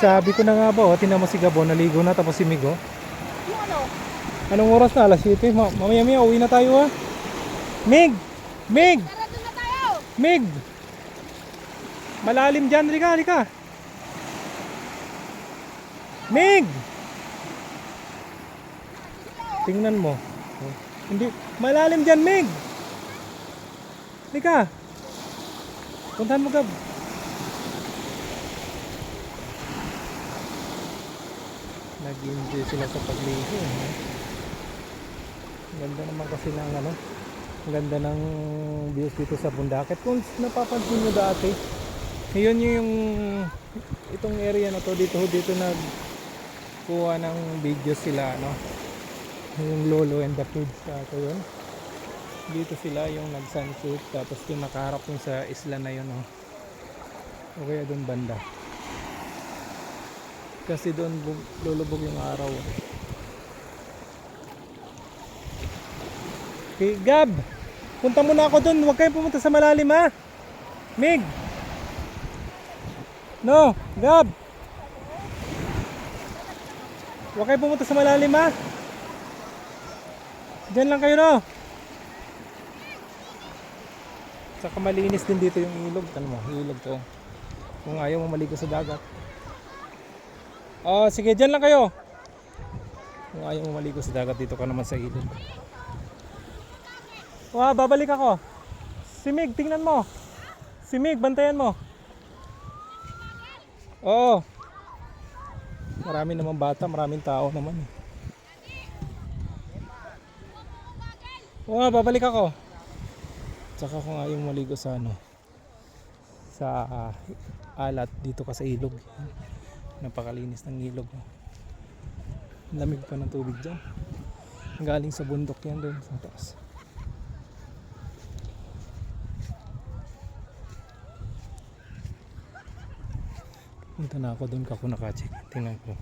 Sabi ko na nga ba, oh, tinan mo si Gabo, naligo na tapos si Migo. Yung ano? Anong oras na? Alas 7. Ma mamaya maya, uwi na tayo ha. Mig! Mig! Tara doon na tayo! Mig! Malalim dyan, halika, halika. Mig! Tingnan mo. Oh, Hindi, malalim dyan, Mig! Halika. Puntahan mo, Gab. Nag-enjoy sila sa pagligo. eh. Ganda naman kasi ng ano, ganda ng views dito sa Bundaket. Kung napapansin nyo dati, yun yung itong area na to dito dito nag kuha ng video sila no yung lolo and the kids ito yun dito sila yung nag sunset tapos yung nakaharap yung sa isla na yun oh. o kaya doon banda kasi doon lulubog yung araw Okay, Gab, punta muna ako doon. Huwag kayong pumunta sa malalim ha. Mig. No, Gab. Huwag kayong pumunta sa malalim ha. Diyan lang kayo no. Saka malinis din dito yung ilog. Tanong mo, ilog to. Kung ayaw mo maligo sa dagat. Oh, sige, diyan lang kayo. Kung ayaw mo maligo sa dagat, dito ka naman sa ilog. Wah, babalik ako. Si Mig, tingnan mo. Si Mig, bantayan mo. Oo. Marami naman bata, maraming tao naman. Wah, babalik ako. Tsaka kung ayaw maligo sa ano, sa ah, alat dito ka sa ilog. Napakalinis ng ilog. no. Lamig pa ng tubig dyan. Galing sa bundok yan doon sa taas. Punta na ako doon kako. Tingnan ko.